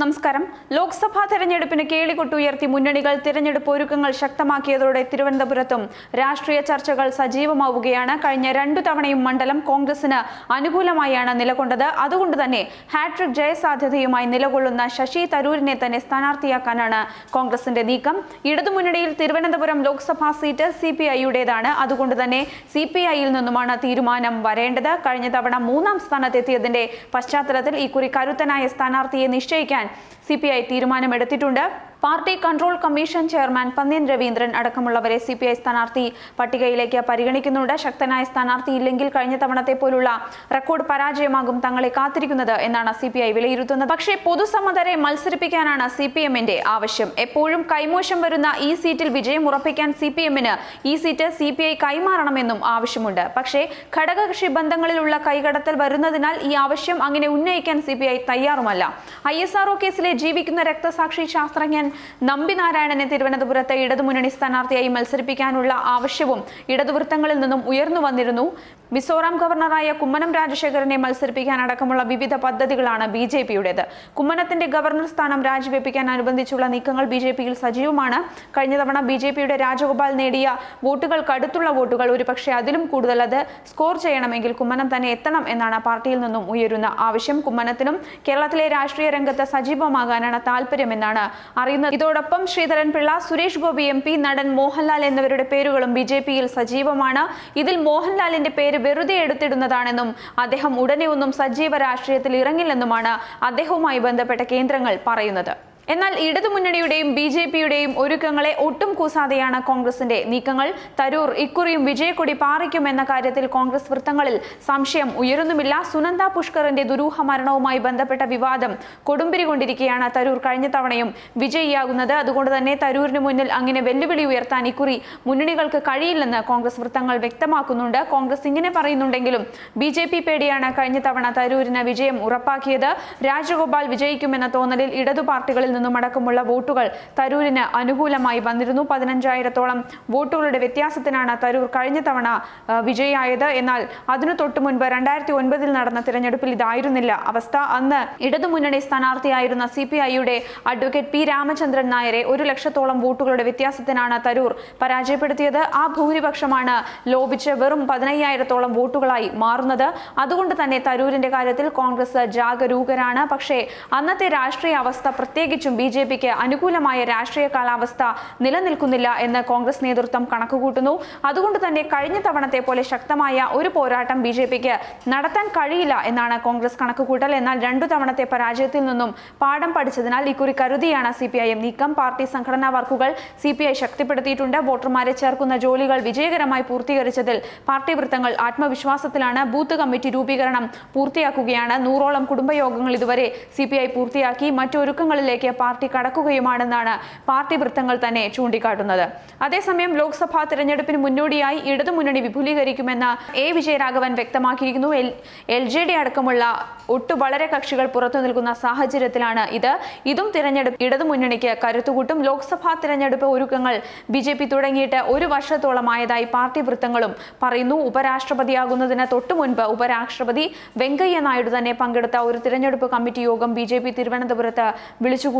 നമസ്കാരം. ലോക്സഭാ തെരഞ്ഞെടുപ്പിന് കേളികൊട്ടുയർത്തി മുന്നണികൾ തിരഞ്ഞെടുപ്പ് ഒരുക്കങ്ങൾ ശക്തമാക്കിയതോടെ തിരുവനന്തപുരത്തും രാഷ്ട്രീയ ചർച്ചകൾ സജീവമാവുകയാണ്. കഴിഞ്ഞ രണ്ടു തവണയും മണ്ഡലം കോൺഗ്രസിന് അനുകൂലമായാണ് നിലകൊണ്ടത്. അതുകൊണ്ട് തന്നെ ഹാട്രിക് ജയസാധ്യതയുമായി നിലകൊള്ളുന്ന ശശി തരൂരിനെ തന്നെ സ്ഥാനാർത്ഥിയാക്കാനാണ് കോൺഗ്രസിന്റെ നീക്കം. ഇടതുമുന്നണിയിൽ Thiruvananthapuram Lok Sabha seat C P ഐയുടേതാണ്. അതുകൊണ്ട് തന്നെ സി പി ഐയിൽ നിന്നുമാണ് തീരുമാനം വരേണ്ടത്. കഴിഞ്ഞ തവണ മൂന്നാം സ്ഥാനത്തെത്തിയതിന്റെ പശ്ചാത്തലത്തിൽ ഇക്കുറി കരുത്തനായ സ്ഥാനാർത്ഥിയെ നിശ്ചയിക്കാൻ C P I തീരുമാനമെടുത്തിട്ടുണ്ട്. Party control commission chairman Pannyan Raveendran അടക്കമുള്ളവരെ C P I സ്ഥാനാർത്ഥി പട്ടികയിലേക്ക് പരിഗണിക്കുന്നുണ്ട്. ശക്തനായ സ്ഥാനാർത്ഥി ഇല്ലെങ്കിൽ കഴിഞ്ഞ തവണത്തെ പോലുള്ള റെക്കോർഡ് പരാജയമാകും തങ്ങളെ കാത്തിരിക്കുന്നത് എന്നാണ് സി പി ഐ വിലയിരുത്തുന്നത്. പക്ഷേ പൊതുസമ്മതരെ മത്സരിപ്പിക്കാനാണ് സി പി എമ്മിന്റെ ആവശ്യം. എപ്പോഴും കൈമോശം വരുന്ന ഈ സീറ്റിൽ വിജയം ഉറപ്പിക്കാൻ സി പി എമ്മിന് ഈ സീറ്റ് സി പി ഐ കൈമാറണമെന്നും ആവശ്യമുണ്ട്. പക്ഷേ ഘടകകക്ഷി ബന്ധങ്ങളിലുള്ള കൈകടത്തൽ വരുന്നതിനാൽ ഈ ആവശ്യം അങ്ങനെ ഉന്നയിക്കാൻ സി പി ഐ തയ്യാറുമല്ല. ഐ എസ് കേസിലെ ജീവിക്കുന്ന രക്തസാക്ഷി ശാസ്ത്രജ്ഞൻ നമ്പി നാരായണനെ തിരുവനന്തപുരത്ത് ഇടതുമുന്നണി സ്ഥാനാർത്ഥിയായി മത്സരിപ്പിക്കാനുള്ള ആവശ്യവും ഇടതുവൃത്തങ്ങളിൽ നിന്നും ഉയർന്നു വന്നിരുന്നു. മിസോറാം ഗവർണറായ കുമ്മനം രാജശേഖരനെ മത്സരിപ്പിക്കാൻ അടക്കമുള്ള വിവിധ പദ്ധതികളാണ് ബി ജെ പിയുടേത്. കുമ്മനത്തിന്റെ ഗവർണർ സ്ഥാനം രാജിവെപ്പിക്കാൻ അനുബന്ധിച്ചുള്ള നീക്കങ്ങൾ ബി ജെ പിയിൽ സജീവമാണ്. കഴിഞ്ഞ തവണ ബി ജെ പിയുടെ രാജഗോപാൽ നേടിയ വോട്ടുകൾ കടുത്തുള്ള വോട്ടുകൾ ഒരുപക്ഷെ അതിലും കൂടുതൽ അത് സ്കോർ ചെയ്യണമെങ്കിൽ കുമ്മനം തന്നെ എത്തണം എന്നാണ് പാർട്ടിയിൽ നിന്നും ഉയരുന്ന ആവശ്യം. കുമ്മനത്തിനും കേരളത്തിലെ രാഷ്ട്രീയ രംഗത്ത് സജീവമാകാനാണ് താല്പര്യമെന്നാണ് അറിയുന്നത്. ഇതോടൊപ്പം ശ്രീധരൻ പിള്ള സുരേഷ് ഗോപി എം പി നടൻ മോഹൻലാൽ എന്നിവരുടെ പേരുകളും ബി ജെ പിയിൽ സജീവമാണ്. ഇതിൽ മോഹൻലാലിന്റെ പേര് വെറുതെ എടുത്തിടുന്നതാണെന്നും അദ്ദേഹം ഉടനെ ഒന്നും സജീവ രാഷ്ട്രീയത്തിൽ ഇറങ്ങില്ലെന്നുമാണ് അദ്ദേഹവുമായി ബന്ധപ്പെട്ട കേന്ദ്രങ്ങൾ പറയുന്നത് എന്നാൽ ഇടതുമുന്നണിയുടെയും ബി ജെ പിയുടെയും ഒരുക്കങ്ങളെ ഒട്ടും കൂസാതെയാണ് കോൺഗ്രസിന്റെ നീക്കങ്ങൾ. തരൂർ ഇക്കുറിയും വിജയക്കൊടി പാറിക്കുമെന്ന കാര്യത്തിൽ കോൺഗ്രസ് വൃത്തങ്ങളിൽ സംശയം ഉയരുന്നുമില്ല. സുനന്ദ പുഷ്കറിന്റെ ദുരൂഹ മരണവുമായി ബന്ധപ്പെട്ട വിവാദം കൊടുമ്പിരി കൊണ്ടിരിക്കെയാണ് തരൂർ കഴിഞ്ഞ തവണയും വിജയിയാകുന്നത്. അതുകൊണ്ട് തന്നെ തരൂരിന് മുന്നിൽ അങ്ങനെ വെല്ലുവിളി ഉയർത്താൻ ഇക്കുറി മുന്നണികൾക്ക് കഴിയില്ലെന്ന് കോൺഗ്രസ് വൃത്തങ്ങൾ വ്യക്തമാക്കുന്നുണ്ട്. കോൺഗ്രസ് ഇങ്ങനെ പറയുന്നുണ്ടെങ്കിലും ബി ജെ പി പേടിയാണ് കഴിഞ്ഞ തവണ തരൂരിന് വിജയം ഉറപ്പാക്കിയത്. രാജഗോപാൽ വിജയിക്കുമെന്ന തോന്നലിൽ ഇടതു പാർട്ടികളിൽ നിന്നും അടക്കമുള്ള വോട്ടുകൾ തരൂരിന് അനുകൂലമായി വന്നിരുന്നു. പതിനഞ്ചായിരത്തോളം വോട്ടുകളുടെ വ്യത്യാസത്തിനാണ് തരൂർ കഴിഞ്ഞ തവണ വിജയിയായത്. എന്നാൽ അതിനു തൊട്ടു മുൻപ് രണ്ടായിരത്തി ഒൻപതിൽ നടന്ന തിരഞ്ഞെടുപ്പിൽ ഇതായിരുന്നില്ല അവസ്ഥ. അന്ന് ഇടതുമുന്നണി സ്ഥാനാർത്ഥിയായിരുന്ന സി പി ഐയുടെ അഡ്വക്കേറ്റ് പി രാമചന്ദ്രൻ നായരെ ഒരു ലക്ഷത്തോളം വോട്ടുകളുടെ വ്യത്യാസത്തിനാണ് തരൂർ പരാജയപ്പെടുത്തിയത്. ആ ഭൂരിപക്ഷമാണ് ലോപിച്ച് വെറും പതിനയ്യായിരത്തോളം വോട്ടുകളായി മാറുന്നത്. അതുകൊണ്ട് തന്നെ തരൂരിന്റെ കാര്യത്തിൽ കോൺഗ്രസ് ജാഗരൂകരാണ്. പക്ഷേ അന്നത്തെ രാഷ്ട്രീയ അവസ്ഥ പ്രത്യേകിച്ചും ബി ജെ പിക്ക് അനുകൂലമായ രാഷ്ട്രീയ കാലാവസ്ഥ നിലനിൽക്കുന്നില്ല എന്ന് കോൺഗ്രസ് നേതൃത്വം കണക്കുകൂട്ടുന്നു. അതുകൊണ്ട് തന്നെ കഴിഞ്ഞ തവണത്തെ പോലെ ശക്തമായ ഒരു പോരാട്ടം ബി ജെ പിക്ക് നടത്താൻ കഴിയില്ല എന്നാണ് കോൺഗ്രസ് കണക്കുകൂട്ടൽ. എന്നാൽ രണ്ടു തവണത്തെ പരാജയത്തിൽ നിന്നും പാഠം പഠിച്ചതിനാൽ ഇക്കുറി കരുതിയാണ് സി പി ഐ എം. നീക്കം പാർട്ടി സംഘടനാ വർക്കുകൾ സി പി ഐ ശക്തിപ്പെടുത്തിയിട്ടുണ്ട്. വോട്ടർമാരെ ചേർക്കുന്ന ജോലികൾ വിജയകരമായി പൂർത്തീകരിച്ചതിൽ പാർട്ടി വൃത്തങ്ങൾ ആത്മവിശ്വാസത്തിലാണ്. ബൂത്ത് കമ്മിറ്റി രൂപീകരണം പൂർത്തിയാക്കുകയാണ്. നൂറോളം കുടുംബയോഗങ്ങൾ ഇതുവരെ സി പി ഐ പൂർത്തിയാക്കി. മറ്റൊരുക്കങ്ങളിലേക്ക് പാർട്ടി കടക്കുകയുമാണെന്നാണ് പാർട്ടി വൃത്തങ്ങൾ തന്നെ ചൂണ്ടിക്കാട്ടുന്നത്. അതേസമയം ലോക്സഭാ തെരഞ്ഞെടുപ്പിന് മുന്നോടിയായി ഇടതുമുന്നണി വിപുലീകരിക്കുമെന്ന് എ വിജയരാഘവൻ വ്യക്തമാക്കിയിരിക്കുന്നു. എൽ ജെ ഡി അടക്കമുള്ള ഒട്ടു വളരെ കക്ഷികൾ പുറത്തു നിൽക്കുന്ന സാഹചര്യത്തിലാണ് ഇത്. ഇതും തിരഞ്ഞെടുപ്പ് ഇടതുമുന്നണിക്ക് കരുത്തുകൂട്ടും. ലോക്സഭാ തിരഞ്ഞെടുപ്പ് ഒരുക്കങ്ങൾ ബി ജെ പി തുടങ്ങിയിട്ട് ഒരു വർഷത്തോളമായതായി പാർട്ടി വൃത്തങ്ങളും പറയുന്നു. ഉപരാഷ്ട്രപതിയാകുന്നതിന് തൊട്ടു മുൻപ് ഉപരാഷ്ട്രപതി വെങ്കയ്യ നായിഡു തന്നെ പങ്കെടുത്ത ഒരു തിരഞ്ഞെടുപ്പ് കമ്മിറ്റി യോഗം ബി ജെ പി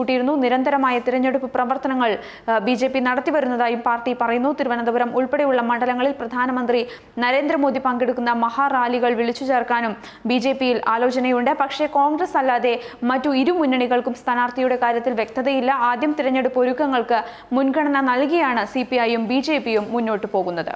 വിളിച്ചുകൂട്ടിയിരുന്നു നിരന്തരമായ തിരഞ്ഞെടുപ്പ് പ്രവർത്തനങ്ങൾ ബി ജെ പി നടത്തിവരുന്നതായും പാർട്ടി പറയുന്നു. തിരുവനന്തപുരം ഉൾപ്പെടെയുള്ള മണ്ഡലങ്ങളിൽ പ്രധാനമന്ത്രി നരേന്ദ്രമോദി പങ്കെടുക്കുന്ന മഹാറാലികൾ വിളിച്ചു ചേർക്കാനും ബി ജെ പിയിൽ ആലോചനയുണ്ട്. പക്ഷേ കോൺഗ്രസ് അല്ലാതെ മറ്റു ഇരു മുന്നണികൾക്കും സ്ഥാനാർത്ഥിയുടെ കാര്യത്തിൽ വ്യക്തതയില്ല. ആദ്യം തിരഞ്ഞെടുപ്പ് ഒരുക്കങ്ങൾക്ക് മുൻഗണന നൽകിയാണ് സി പി ഐയും ബി ജെ പിയും മുന്നോട്ട് പോകുന്നത്.